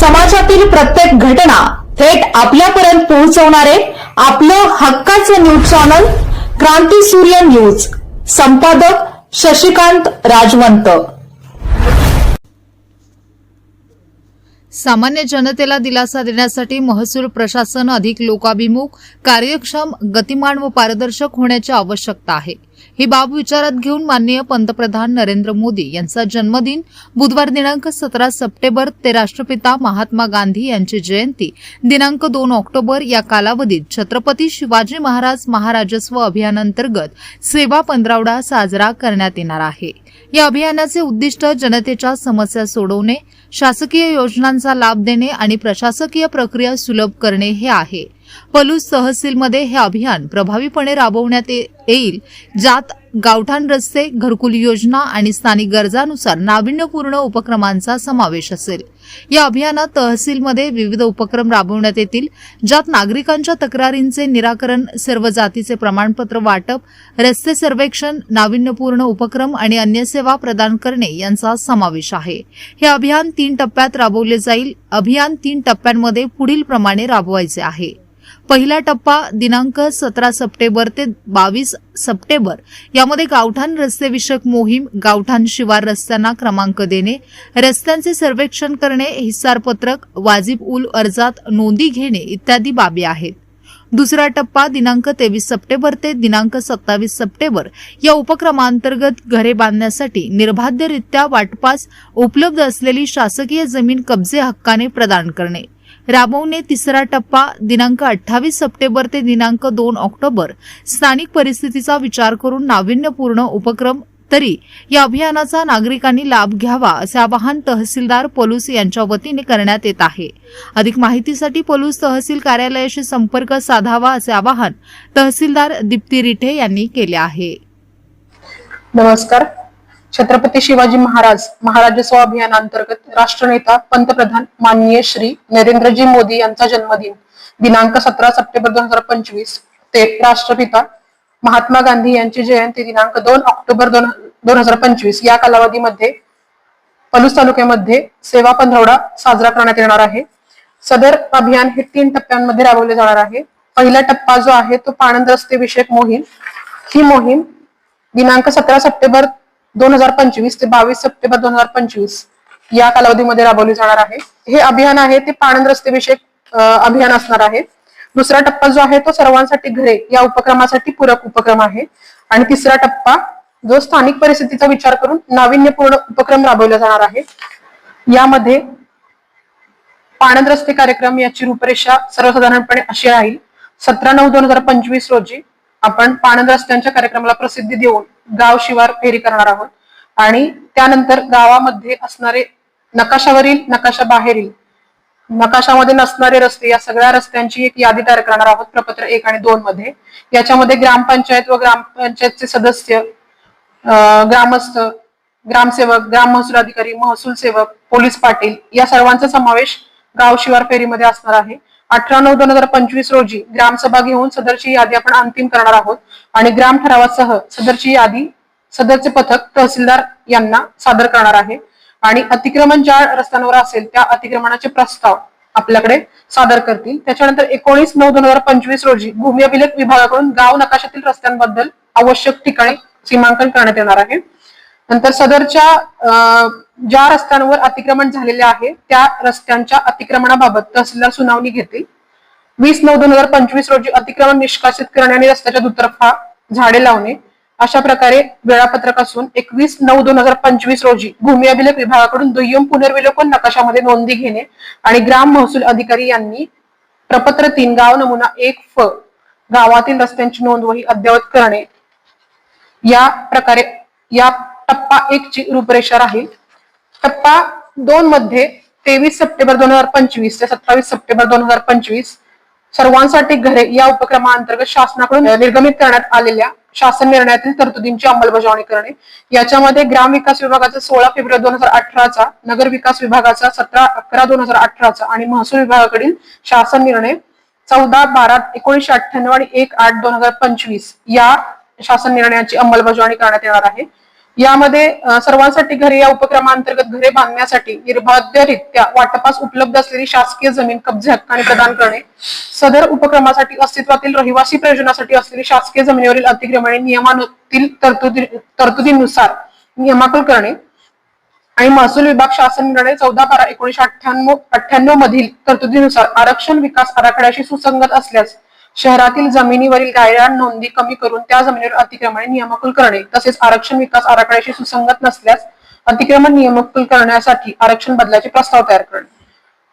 समाजातील प्रत्येक घटना थेट आपल्यापर्यंत पोहोचवणारे आपलं हक्काचं न्यूज चॅनल क्रांती सूर्य न्यूज. संपादक शशिकांत राजवंत. सामान्य जनतेला दिलासा देण्यासाठी महसूल प्रशासन अधिक लोकाभिमुख कार्यक्षम गतिमान व पारदर्शक होण्याची आवश्यकता आहे. ही बाब विचारात घेऊन माननीय पंतप्रधान नरेंद्र मोदी यांचा जन्मदिन बुधवार दिनांक सतरा सप्टेंबर ते राष्ट्रपिता महात्मा गांधी यांची जयंती दिनांक दोन ऑक्टोबर या कालावधीत छत्रपती शिवाजी महाराज महाराजस्व अभियानांतर्गत सेवा पंधरावडा साजरा करण्यात येणार आहे. या अभियानाचे उद्दिष्ट जनतेच्या समस्या सोडवणे शासकीय योजनांचा लाभ देणे आणि प्रशासकीय प्रक्रिया सुलभ करणे हे आहे. पलूस तहसीलमध्ये हे अभियान प्रभावीपणे राबवण्यात येईल ज्यात गावठाण रस्ते घरकुल योजना आणि स्थानिक गरजानुसार नाविन्यपूर्ण उपक्रमांचा समावेश असेल. या अभियानात तहसीलमध्ये विविध उपक्रम राबवण्यात येतील ज्यात नागरिकांच्या तक्रारींचे निराकरण सर्व जातीचे प्रमाणपत्र वाटप रस्ते सर्वेक्षण नाविन्यपूर्ण उपक्रम आणि अन्य सेवा प्रदान करणे यांचा समावेश आहे. हे अभियान तीन टप्प्यात राबवले जाईल. अभियान तीन टप्प्यांमध्ये पुढील प्रमाणे राबवायचे आहे. पहिला टप्पा दिनांक सतरा सप्टेंबर ते बावीस सप्टेंबर. यामध्ये गावठाण रस्तेविषयक मोहीम गावठाण शिवार रस्त्यांना क्रमांक देणे रस्त्यांचे सर्वेक्षण करणे हिस्सारपत्रक वाजिब उल अर्जात नोंदी घेणे इत्यादी बाबी आहेत. दुसरा टप्पा दिनांक तेवीस सप्टेंबर ते दिनांक सत्तावीस सप्टेंबर. या उपक्रमांतर्गत घरे बांधण्यासाठी निर्बाध्यरित्या वाटपास उपलब्ध असलेली शासकीय जमीन कब्जे हक्काने प्रदान करणे. राबवणे तिसरा टप्पा दिनांक अठ्ठावीस सप्टेंबर ते दिनांक दोन ऑक्टोबर स्थानिक परिस्थितीचा विचार करून नाविन्यपूर्ण उपक्रम तरी या अभियानाचा नागरिकांनी लाभ घ्यावा असे आवाहन तहसीलदार पलूस यांच्या वतीने करण्यात येत आहे. अधिक माहितीसाठी पलूस तहसील कार्यालयाशी संपर्क साधावा असे आवाहन तहसीलदार दीप्ती रिठे यांनी केले आहे. नमस्कार. छत्रपती शिवाजी महाराज महाराजस्व अभियानांतर्गत राष्ट्रनेता पंतप्रधान माननीय श्री नरेंद्रजी मोदी यांचा जन्मदिन दिनांक सतरा सप्टेंबर दोन हजार पंचवीस. ते राष्ट्रपिता महात्मा गांधी यांची जयंती दिनांक दोन ऑक्टोबर दोन दोन हजार पंचवीस. या कालावधीमध्ये पलूस तालुक्यामध्ये सेवा पंधरवडा साजरा करण्यात येणार आहे. सदर अभियान हे तीन टप्प्यांमध्ये राबवले जाणार आहे. पहिला टप्पा जो आहे तो पाणंद रस्ते विषयक मोहीम. ही मोहीम दिनांक सतरा सप्टेंबर दोन हजार पंचवीस ते बावीस सप्टेंबर दोन हजार पंचवीस या कालावधीमध्ये राबवली जाणार आहे. हे अभियान आहे ते पाणंद रस्ते विषयक अभियान असणार आहे. दुसरा टप्पा जो आहे तो सर्वांसाठी घरे या उपक्रमासाठी पूरक उपक्रम आहे. आणि तिसरा टप्पा जो स्थानिक परिस्थितीचा विचार करून नाविन्यपूर्ण उपक्रम राबवला जाणार आहे. यामध्ये पाणंद रस्ते कार्यक्रम याची रूपरेषा सर्वसाधारणपणे अशी राहील. सतरा नऊ दोन हजार पंचवीस रोजी आपण पाणंद रस्त्यांच्या कार्यक्रमाला प्रसिद्धी देऊन गाव शिवार फेरी करणार आहोत. आणि त्यानंतर गावामध्ये असणारे नकाशावरील नकाशा बाहेरील नकाशामध्ये नसणारे रस्ते या सगळ्या रस्त्यांची एक यादी तयार करणार आहोत प्रपत्र एक आणि दोन मध्ये. याच्यामध्ये ग्रामपंचायत व ग्रामपंचायतचे सदस्य ग्रामस्थ ग्रामसेवक ग्राम महसूल अधिकारी महसूल सेवक पोलीस पाटील या सर्वांचा समावेश गाव शिवार फेरीमध्ये असणार आहे. अठरा नऊ दोन हजार पंचवीस रोजी ग्रामसभा घेऊन सदरची यादी आपण अंतिम करणार आहोत. आणि ग्राम ठरावासह सदरची यादी सदरचे पथक तहसीलदार यांना सादर करणार आहे. आणि अतिक्रमण ज्या रस्त्यांवर असेल त्या अतिक्रमणाचे प्रस्ताव आपल्याकडे सादर करतील. त्याच्यानंतर एकोणीस नऊ दोन हजार पंचवीस रोजी भूमी अभिलेख विभागाकडून गाव नकाशातील रस्त्यांबद्दल आवश्यक ठिकाणी सीमांकन करण्यात येणार आहे. नंतर सदरच्या अं, ज्या रस्त्यांवर अतिक्रमण झालेले आहे त्या रस्त्यांच्या अतिक्रमणाबाबत तहसीलदार सुनावणी घेतील. वीस नऊ दोन हजार पंचवीस रोजी अतिक्रमण निष्कासित करणे आणि रस्त्याच्या दुतर्फा झाडे लावणे अशा प्रकारे वेळापत्रक असून एकवीस नऊ दोन हजार पंचवीस रोजी भूमी अभिलेख विभागाकडून दुय्यम पुनर्विलोकन नकाशामध्ये नोंदी घेणे आणि ग्राम महसूल अधिकारी यांनी प्रपत्र तीन गाव नमुना एक फ गावातील रस्त्यांची नोंदवही अद्ययावत करणे. या प्रकारे या टप्पा एक ची रूपरेषा राहील. टप्पा दोन मध्ये तेवीस सप्टेंबर दोन हजार पंचवीस ते सत्तावीस सप्टेंबर दोन हजार पंचवीस सर्वांसाठी घरे या उपक्रमाअंतर्गत शासनाकडून निर्गमित करण्यात आलेल्या शासन निर्णयातील तरतुदींची अंमलबजावणी करणे. याच्यामध्ये ग्राम विकास विभागाचा सोळा फेब्रुवारी दोन हजार अठराचा नगर विकास विभागाचा सतरा अकरा दोन हजार अठराचा आणि महसूल विभागाकडील शासन निर्णय चौदा बारा एकोणीसशे अठ्ठ्याण्णव आणि एक आठ दोन हजार पंचवीस या शासन निर्णयाची अंमलबजावणी करण्यात येणार आहे. यामध्ये सर्वांसाठी घरे या उपक्रमांतर्गत घरे बांधण्यासाठी निर्बाध्यरित्या वाटपास उपलब्ध असलेली शासकीय जमीन कब्जे हक्काने प्रदान करणे सदर उपक्रमासाठी अस्तित्वातील रहिवासी प्रयोजनासाठी असलेली शासकीय जमिनीवरील अतिक्रमणे नियमातील तरतुदी तरतुदीनुसार नियमाकल करणे आणि महसूल विभाग शासन निर्णय चौदा बारा एकोणीशे अठ्ठ्याण्णव अठ्ठ्याण्णव मधील तरतुदीनुसार आरक्षण विकास आराखड्याशी सुसंगत असल्यास शहरातील जमिनीवरील गायरान नोंदी कमी करून त्या जमिनीवर अतिक्रमणे नियमकुल करणे तसेच आरक्षण विकास आराखड्याशी सुसंगत नसल्यास अतिक्रमण नियमकुल करण्यासाठी आरक्षण बदलाचे प्रस्ताव तयार करणे.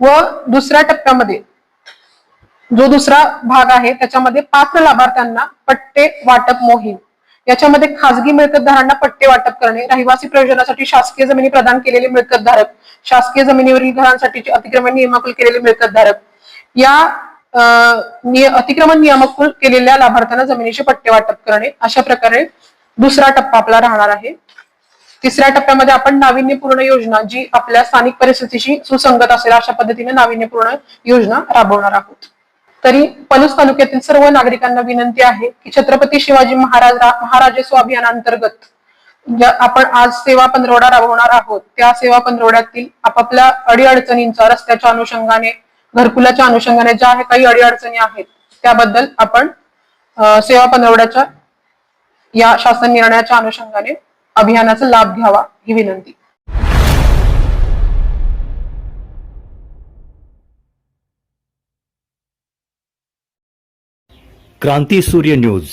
व दुसऱ्या टप्प्यामध्ये जो दुसरा भाग आहे त्याच्यामध्ये पात्र लाभार्थ्यांना पट्टे वाटप मोहीम. याच्यामध्ये खासगी मिळकतदारांना पट्टे वाटप करणे रहिवासी प्रयोजनासाठी शासकीय जमिनी प्रदान केलेले मिळकतधारक शासकीय जमिनीवरील घरांसाठीचे अतिक्रमण नियमाकुल केलेले मिळकतधारक. या अतिक्रमण नियामक केलेल्या लाभार्थ्यांना जमिनीचे पट्टे वाटप करणे अशा प्रकारे दुसरा टप्पा आपला राहणार आहे. तिसऱ्या टप्प्यामध्ये आपण नाविन्यपूर्ण योजना जी आपल्या स्थानिक परिस्थितीशी सुसंगत असेल अशा पद्धतीने नाविन्यपूर्ण योजना राबवणार आहोत. तरी पलूस तालुक्यातील सर्व नागरिकांना विनंती आहे की छत्रपती शिवाजी महाराज महाराजस्व अभियानांतर्गत ज्या आपण आज सेवा पंधरवडा राबवणार आहोत त्या सेवा पंधरवड्यातील आपापल्या अडीअडचणींचा रस्त्याच्या अनुषंगाने घरकुलाच्या अनुषंगाने ज्या काही अडीअडचणी आहेत त्याबद्दल आपण सेवा पंधरवड्याच्या या शासन निर्णयाच्या अनुषंगाने अभियानाचा लाभ घ्यावा ही विनंती. क्रांती सूर्य न्यूज.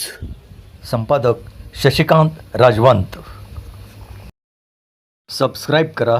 संपादक शशिकांत राजवंत. सबस्क्राईब करा.